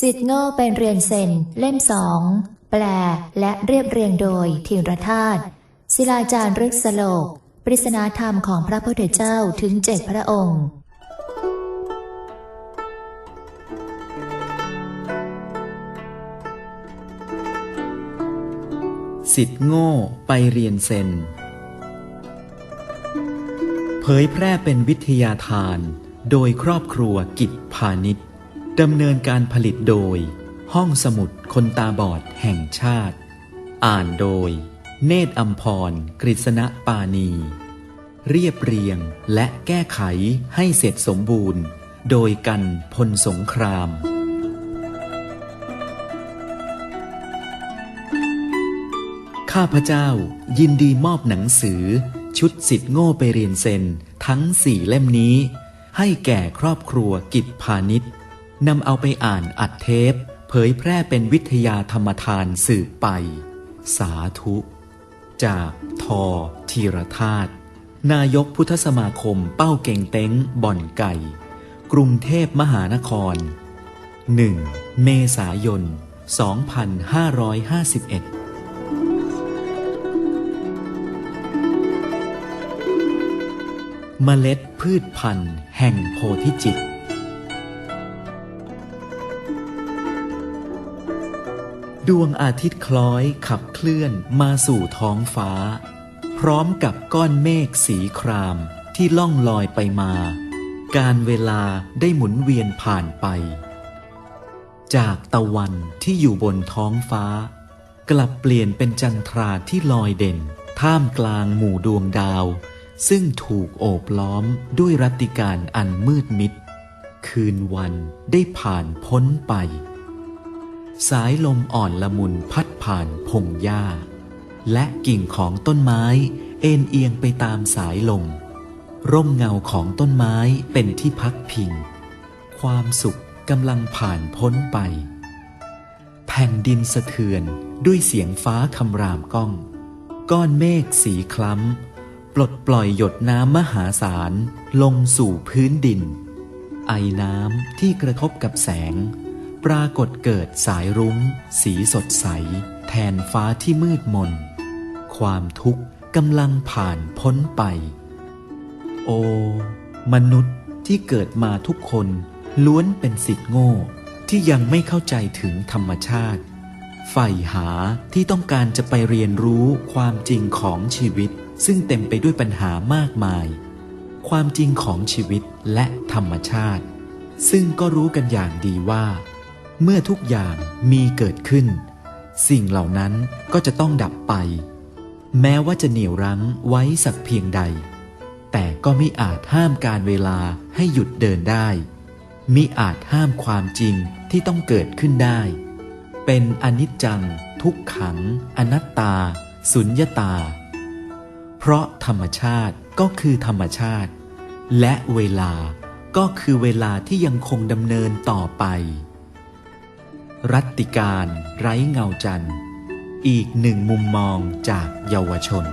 สิทธิ์โง่เป็นเรียนเซนเล่มสอง แปลและเรียบเรียงโดยธีรธาตุศิลาจารย์รึกสโลก ปริศนาธรรมของพระพุทธเจ้าถึงเจ็ดพระองค์สิทธิ์โง่ไปเรียนเซน เผยแพร่เป็นวิทยาทาน โดยครอบครัวกิจพาณิชย์ ดำเนินการผลิตโดย ห้องสมุดคนตาบอดแห่งชาติ อ่านโดย เนตรอัมพร กฤษณปานีเรียบเรียงและแก้ไขให้เสร็จสมบูรณ์ โดยกันพลสงครามข้าพเจ้ายินดีมอบหนังสือ ชุดสิทธิ์โง่ไปเรียนเซนทั้งสี่เล่มนี้ ให้แก่ครอบครัวกิจพาณิชย์ นำเอาไปอ่านอัดเทป เผยแพร่เป็นวิทยาธรรมทานสืบไป สาธุ จากทอธีรธาตุนายกพุทธสมาคมเป้าเก่งเต็งบ่อนไก่ กรุงเทพมหานคร 1. เมษายน 2551เมล็ดพืชพันธุ์แห่งโพธิจิต ดวงอาทิตย์คล้อยขับเคลื่อนมาสู่ท้องฟ้า พร้อมกับก้อนเมฆสีครามที่ล่องลอยไปมา การเวลาได้หมุนเวียนผ่านไป จากตะวันที่อยู่บนท้องฟ้า กลับเปลี่ยนเป็นจันทราที่ลอยเด่น ท่ามกลางหมู่ดวงดาว ซึ่งถูกโอบล้อมด้วยรัติการอันมืดมิด คืนวันได้ผ่านพ้นไป สายลมอ่อนละมุนพัดผ่านพงหญ้า และกิ่งของต้นไม้เอ็นเอียงไปตามสายลม ร่มเงาของต้นไม้เป็นที่พักพิง ความสุขกำลังผ่านพ้นไป แผ่นดินสะเทือนด้วยเสียงฟ้าคำรามก้อง ก้อนเมฆสีคล้ำ ปลดปล่อยหยดน้ำมหาศาลลงสู่พื้นดิน ไอน้ำที่กระทบกับแสง ปรากฏเกิดสายรุง้ง สีสดใส แทนฟ้าที่มืดมน ความทุกข์กำลังผ่านพ้นไป โอ มนุษย์ที่เกิดมาทุกคนล้วนเป็นสิทธิ์โง่ที่ยังไม่เข้าใจถึงธรรมชาติใฝ่หาที่ต้องการจะไปเรียนรู้ความจริงของชีวิต ซึ่งเต็มไปด้วยปัญหามากมาย ความจริงของชีวิตและธรรมชาติ ซึ่งก็รู้กันอย่างดีว่า เมื่อทุกอย่างมีเกิดขึ้น สิ่งเหล่านั้นก็จะต้องดับไป แม้ว่าจะเหนี่ยวรั้งไว้สักเพียงใด แต่ก็มิอาจห้ามการเวลาให้หยุดเดินได้มิอาจห้ามความจริงที่ต้องเกิดขึ้นได้ เป็นอนิจจัง ทุกขัง อนัตตา สุญญตา เพราะธรรมชาติก็คือธรรมชาติ และเวลาก็คือเวลาที่ยังคงดำเนินต่อไป รัตติการไร้เงาจันทร์ อีกหนึ่งมุมมองจากเยาวชน